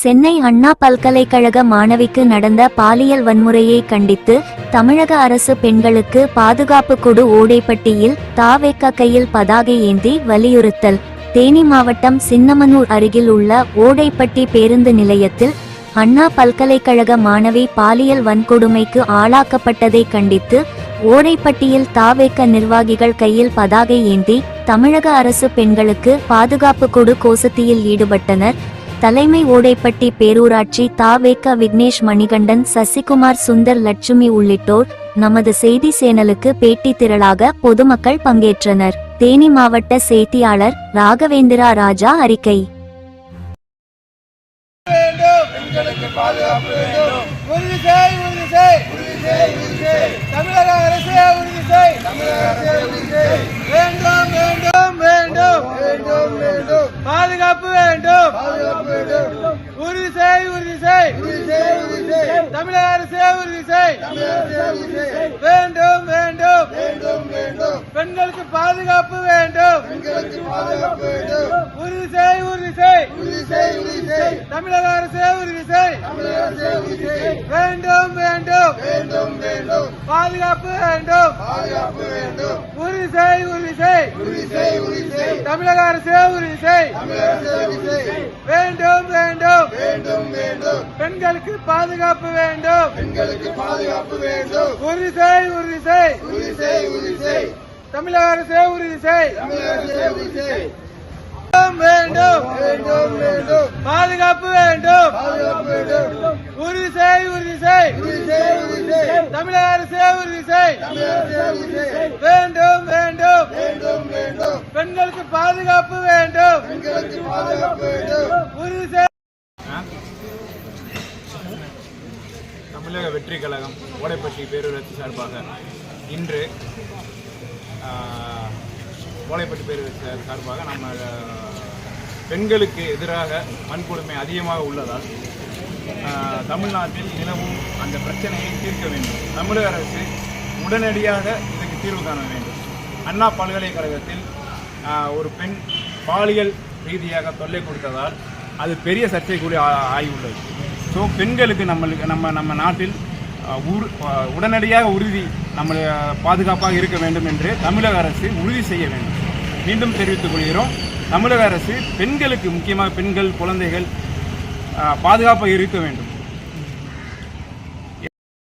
சென்னை அண்ணா பல்கலைக்கழக மாணவிக்கு நடந்த பாலியல் வன்முறையை கண்டித்து தமிழக அரசு பெண்களுக்கு பாதுகாப்பு கொடு ஓடைப்பட்டியில் தாவேக்க கையில் பதாகை ஏந்தி வலியுறுத்தல். தேனி மாவட்டம் சின்னமனூர் அருகில் உள்ள ஓடைப்பட்டி பேருந்து நிலையத்தில் அண்ணா பல்கலைக்கழக மாணவி பாலியல் வன்கொடுமைக்கு ஆளாக்கப்பட்டதை கண்டித்து ஓடைப்பட்டியில் தாவேக்க நிர்வாகிகள் கையில் பதாகை ஏந்தி தமிழக அரசு பெண்களுக்கு பாதுகாப்பு கொடு கோசத்தியில் ஈடுபட்டனர். தலைமை ஓடைப்பட்டி பேரூராட்சி தாவேக்கா விக்னேஷ் மணிகண்டன் சசிகுமார் சுந்தர் லட்சுமி உள்ளிட்டோர் நமது செய்தி சேனலுக்கு பேட்டி திரளாக பொதுமக்கள் பங்கேற்றனர். தேனி மாவட்ட செய்தியாளர் ராகவேந்திரா ராஜா அறிக்கை. வேண்டும். பெண்களுக்கு வேண்டும் வேண்டும் பெண்களுக்கு பாதுகாப்பு வேண்டும். பெண்களுக்கு பாதுகாப்பு வேண்டும். உறுதி செய் உறுதி செய் உறுதி செய் உறுதி செய் தமிழக அரசே உறுதி செய் தமிழக அரசே உறுதி செய் வேண்டும் வேண்டும். வேண்டும் வேண்டும். பாதுகாப்பு வேண்டும். பாதுகாப்பு வேண்டும். உறுதி செய் உறுதி செய் உறுதி செய் உறுதி செய் தமிழக அரசே உறுதி செய் தமிழக அரசே உறுதி செய் வேண்டும் வேண்டும். வேண்டும் வேண்டும். பெண்களுக்கு பாதுகாப்பு வேண்டும். பெண்களுக்கு பாதுகாப்பு வேண்டும். உறுதி செய் உறுதி செய் உறுதி செய் உறுதி செய் தமிழக அரசே உறுதி செய். வேண்டும். வேண்டும். வேண்டும். பாதுகாப்பு வேண்டும். உறுதி செய் உறுதி செய். தமிழக அரசே உறுதி செய். வேண்டும் வேண்டும். வேண்டும் வேண்டும். பெண்களுக்கு பாதுகாப்பு வேண்டும். பெண்களுக்கு பாதுகாப்பு வேண்டும். உறுதி செய். தமிழக வெற்றி கழகம் ஓடைப்பட்டி பேரூராட்சி சார்பாக இன்று ஆஹ், ஓடைப்பட்டி சார்பாக நம்ம பெண்களுக்கு எதிராக வன்கொடுமை அதிகமாக உள்ளதால் தமிழ்நாட்டில் நிலவும் அந்த பிரச்சனையை தீர்க்க வேண்டும். தமிழக அரசு உடனடியாக இதுக்கு தீர்வு காண வேண்டும். அண்ணா பல்கலைக்கழகத்தில் ஒரு பெண் பாலியல் ரீதியாக தொல்லை கொடுத்ததால் அது பெரிய சர்ச்சைக்குரிய ஆ- ஆகியுள்ளது ஸோ பெண்களுக்கு நம்மளுக்கு நம்ம நம்ம நாட்டில் உடனடியாக உறுதி நம்ம பாதுகாப்பாக இருக்க வேண்டும் என்று தமிழக அரசு உறுதி செய்ய வேண்டும். மீண்டும் தெரிவித்துக் கொள்கிறோம். தமிழக அரசு பெண்களுக்கு முக்கியமாக பெண்கள் குழந்தைகள் பாதுகாப்பாக இருக்க வேண்டும்.